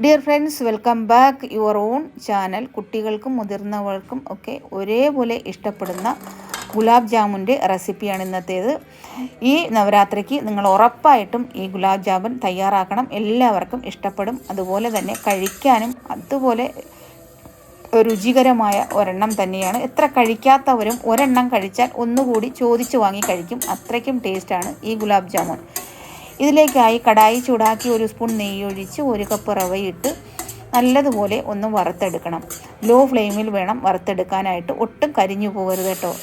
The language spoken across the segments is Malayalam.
Dear friends welcome back your own channel കുട്ടികൾക്കും മുതിർന്നവർക്കും ഒക്കെ ഒരേപോലെ ഇഷ്ടപ്പെടുന്ന ഗുലാബ് ജാമുന്റെ റെസിപ്പിയാണ് ഇന്നത്തേത്. ഈ നവരാത്രിക്ക് നിങ്ങൾ ഉറപ്പായിട്ടും ഈ ഗുലാബ് ജാമുൻ തയ്യാറാക്കണം. എല്ലാവർക്കും ഇഷ്ടപ്പെടും. അതുപോലെ തന്നെ കഴിക്കാനും അതുപോലെ രുചികരമായ ഒരെണ്ണം തന്നെയാണ്. എത്ര കഴിക്കാത്തവരും ഒരെണ്ണം കഴിച്ചാൽ ഒന്നുകൂടി ചോദിച്ചു വാങ്ങി കഴിക്കും. അത്രയ്ക്കും ടേസ്റ്റാണ് ഈ ഗുലാബ് ജാമുൻ. ഇതിലേക്കായി കടായി ചൂടാക്കി ഒരു സ്പൂൺ നെയ്യൊഴിച്ച് ഒരു കപ്പ് റവയിട്ട് നല്ലതുപോലെ ഒന്ന് വറുത്തെടുക്കണം. ലോ ഫ്ലെയിമിൽ വേണം വറുത്തെടുക്കാനായിട്ട്. ഒട്ടും കരിഞ്ഞു പോകരുത് കേട്ടോ.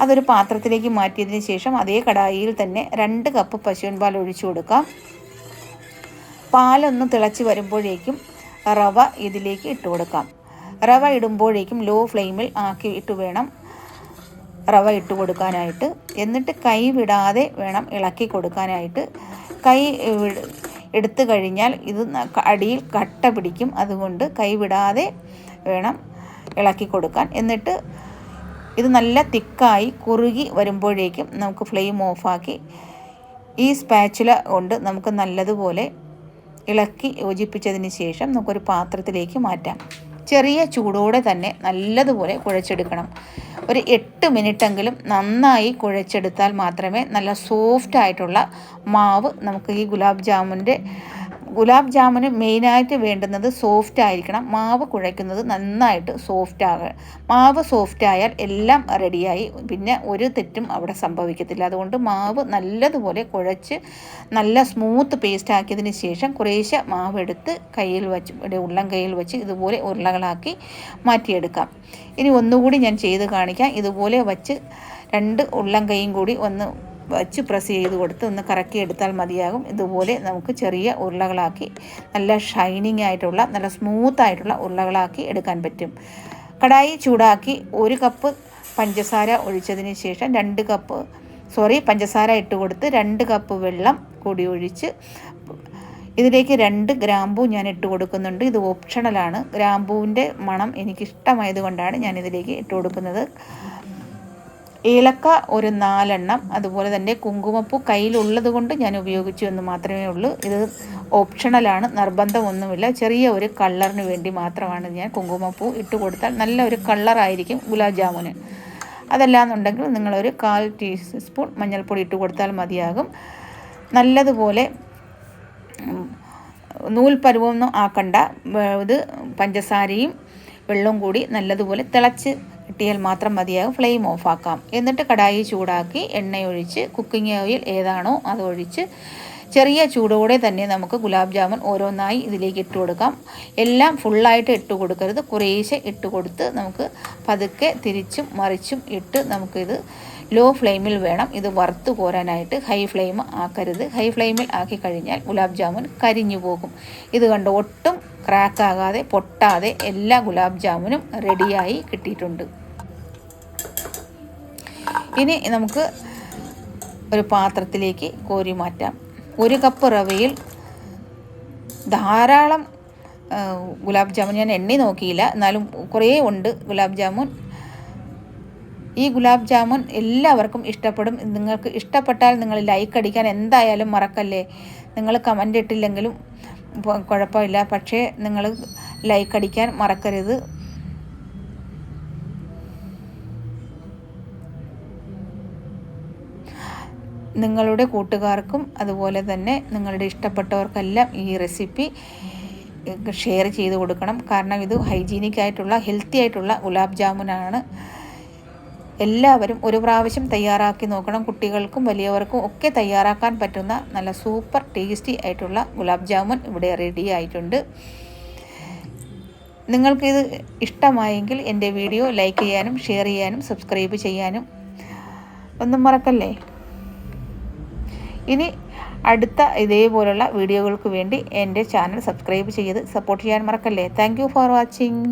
അതൊരു പാത്രത്തിലേക്ക് മാറ്റിയതിന് ശേഷം അതേ കടായിയിൽ തന്നെ രണ്ട് കപ്പ് പശുവിൻ പാൽ ഒഴിച്ചു കൊടുക്കാം. പാലൊന്ന് തിളച്ച് വരുമ്പോഴേക്കും റവ ഇതിലേക്ക് ഇട്ട് കൊടുക്കാം. റവ ഇടുമ്പോഴേക്കും ലോ ഫ്ലെയിമിൽ ആക്കി ഇട്ട് വേണം റവ ഇട്ട് കൊടുക്കാനായിട്ട്. എന്നിട്ട് കൈ വിടാതെ വേണം ഇളക്കി കൊടുക്കാനായിട്ട്. കൈ എടുത്തു കഴിഞ്ഞാൽ ഇത് അടിയിൽ കട്ട പിടിക്കും. അതുകൊണ്ട് കൈ വിടാതെ വേണം ഇളക്കി കൊടുക്കാൻ. എന്നിട്ട് ഇത് നല്ല തിക്കായി കുറുകി വരുമ്പോഴേക്കും നമുക്ക് ഫ്ലെയിം ഓഫാക്കി ഈ സ്പാച്ചുല കൊണ്ട് നമുക്ക് നല്ലതുപോലെ ഇളക്കി യോജിപ്പിച്ചതിന് ശേഷം നമുക്കൊരു പാത്രത്തിലേക്ക് മാറ്റാം. ചെറിയ ചൂടോടെ തന്നെ നല്ലതുപോലെ കുഴച്ചെടുക്കണം. ഒരു എട്ട് മിനിറ്റെങ്കിലും നന്നായി കുഴച്ചെടുത്താൽ മാത്രമേ നല്ല സോഫ്റ്റ് ആയിട്ടുള്ള മാവ് നമുക്ക് ഈ ഗുലാബ് ജാമുന്റെ ഗുലാബ് ജാമുന് മെയിനായിട്ട് വേണ്ടുന്നത് സോഫ്റ്റ് ആയിരിക്കണം. മാവ് കുഴയ്ക്കുന്നത് നന്നായിട്ട് സോഫ്റ്റ് ആകുക മാവ് സോഫ്റ്റ് ആയാൽ എല്ലാം റെഡിയായി പിന്നെ ഒരു തെറ്റും അവിടെ സംഭവിക്കത്തില്ല. അതുകൊണ്ട് മാവ് നല്ലതുപോലെ കുഴച്ച് നല്ല സ്മൂത്ത് പേസ്റ്റ് ആക്കിയതിന് ശേഷം കുറേശ്ശെ മാവ് എടുത്ത് കയ്യിൽ വച്ച് ഉള്ളം കയ്യിൽ വെച്ച് ഇതുപോലെ ഉരുളകളാക്കി മാറ്റിയെടുക്കാം. ഇനി ഒന്നുകൂടി ഞാൻ ചെയ്ത് കാണിക്കാം. ഇതുപോലെ വച്ച് രണ്ട് ഉള്ളം കൈയും കൂടി ഒന്ന് വച്ച് പ്രസ് ചെയ്ത് കൊടുത്ത് ഒന്ന് കറക്കി എടുത്താൽ മതിയാകും. ഇതുപോലെ നമുക്ക് ചെറിയ ഉരുളകളാക്കി നല്ല ഷൈനിങ് ആയിട്ടുള്ള നല്ല സ്മൂത്ത് ആയിട്ടുള്ള ഉരുളകളാക്കി എടുക്കാൻ പറ്റും. കടായി ചൂടാക്കി ഒരു കപ്പ് പഞ്ചസാര ഒഴിച്ചതിന് ശേഷം രണ്ട് കപ്പ് സോറി പഞ്ചസാര ഇട്ട് കൊടുത്ത് രണ്ട് കപ്പ് വെള്ളം കൂടി ഒഴിച്ച് ഇതിലേക്ക് രണ്ട് ഗ്രാമ്പൂ ഞാൻ ഇട്ട് കൊടുക്കുന്നുണ്ട്. ഇത് ഓപ്ഷണലാണ് ഗ്രാമ്പൂവിന്റെ മണം എനിക്കിഷ്ടമായത് കൊണ്ടാണ് ഞാൻ ഇതിലേക്ക് ഇട്ട് കൊടുക്കുന്നത്. ഏലക്ക ഒരു നാലെണ്ണം അതുപോലെ തന്നെ കുങ്കുമപ്പൂ കയ്യിലുള്ളത് കൊണ്ട് ഞാൻ ഉപയോഗിച്ചു എന്ന് മാത്രമേ ഉള്ളൂ. ഇത് ഓപ്ഷണലാണ് നിർബന്ധമൊന്നുമില്ല. ചെറിയ ഒരു കളറിന് വേണ്ടി മാത്രമാണ് ഞാൻ കുങ്കുമപ്പൂ ഇട്ട് കൊടുത്താൽ നല്ല ഒരു കളറായിരിക്കും ഗുലാബ് ജാമുന്. അതല്ലാന്നുണ്ടെങ്കിൽ നിങ്ങളൊരു കാൽ ടീസ്പൂൺ മഞ്ഞൾപ്പൊടി ഇട്ട് കൊടുത്താൽ മതിയാകും. നല്ലതുപോലെ നൂൽ പരുവമൊന്നും ആക്കണ്ട. ഇത് പഞ്ചസാരയും വെള്ളവും കൂടി നല്ലതുപോലെ തിളച്ച് കിട്ടിയാൽ മാത്രം മതിയാകും. ഫ്ലെയിം ഓഫാക്കാം എന്നിട്ട് കടായി ചൂടാക്കി എണ്ണയൊഴിച്ച് കുക്കിംഗ് ഓയിൽ ഏതാണോ അത് ഒഴിച്ച് ചെറിയ ചൂടോടെ തന്നെ നമുക്ക് ഗുലാബ് ജാമുൻ ഓരോന്നായി ഇതിലേക്ക് ഇട്ട് കൊടുക്കാം. എല്ലാം ഫുള്ളായിട്ട് ഇട്ട് കൊടുക്കരുത്. കുറേശ്ശെ ഇട്ട് കൊടുത്ത് നമുക്ക് പതുക്കെ തിരിച്ചും മറിച്ചും ഇട്ട് നമുക്കിത് ലോ ഫ്ലെയിമിൽ വേണം. ഇത് വറുത്ത് കോരാനായിട്ട് ഹൈ ഫ്ലെയിം ആക്കരുത്. ഹൈ ഫ്ലെയിമിൽ ആക്കി കഴിഞ്ഞാൽ ഗുലാബ് ജാമുൻ കരിഞ്ഞു പോകും. ഇത് കണ്ട്? ഒട്ടും ക്രാക്കാകാതെ പൊട്ടാതെ എല്ലാ ഗുലാബ് ജാമുനും റെഡിയായി കിട്ടിയിട്ടുണ്ട്. ഇനി നമുക്ക് ഒരു പാത്രത്തിലേക്ക് കോരി മാറ്റാം. ഒരു കപ്പ് റവയിൽ ധാരാളം ഗുലാബ് ജാമുൻ. ഞാൻ എണ്ണി നോക്കിയില്ല. എന്നാലും കുറേ ഉണ്ട് ഗുലാബ് ജാമുൻ. ഈ ഗുലാബ് ജാമുൻ എല്ലാവർക്കും ഇഷ്ടപ്പെടും. നിങ്ങൾക്ക് ഇഷ്ടപ്പെട്ടാൽ നിങ്ങൾ ലൈക്ക് അടിക്കാൻ എന്തായാലും മറക്കല്ലേ? നിങ്ങൾ കമന്റ് ഇട്ടില്ലെങ്കിലും കുഴപ്പമില്ല. പക്ഷേ നിങ്ങൾ ലൈക്ക് അടിക്കാൻ മറക്കരുത്. നിങ്ങളുടെ കൂട്ടുകാർക്കും അതുപോലെ തന്നെ നിങ്ങളുടെ ഇഷ്ടപ്പെട്ടവർക്കെല്ലാം ഈ റെസിപ്പി ഷെയർ ചെയ്ത് കൊടുക്കണം. കാരണം ഇത് ഹൈജീനിക് ആയിട്ടുള്ള ഹെൽത്തി ആയിട്ടുള്ള ഗുലാബ് ജാമുനാണ്. എല്ലാവരും ഒരു പ്രാവശ്യം തയ്യാറാക്കി നോക്കണം. കുട്ടികൾക്കും വലിയവർക്കും ഒക്കെ തയ്യാറാക്കാൻ പറ്റുന്ന നല്ല സൂപ്പർ ടേസ്റ്റി ആയിട്ടുള്ള ഗുലാബ് ജാമുൻ ഇവിടെ റെഡി ആയിട്ടുണ്ട്. നിങ്ങൾക്കിത് ഇഷ്ടമായെങ്കിൽ എന്റെ വീഡിയോ ലൈക്ക് ചെയ്യാനും ഷെയർ ചെയ്യാനും സബ്സ്ക്രൈബ് ചെയ്യാനും ഒന്നും മറക്കല്ലേ? ഇനി അടുത്ത ഇതേപോലുള്ള വീഡിയോകൾക്ക് വേണ്ടി എന്റെ ചാനൽ സബ്സ്ക്രൈബ് ചെയ്ത് സപ്പോർട്ട് ചെയ്യാൻ മറക്കല്ലേ? Thank for watching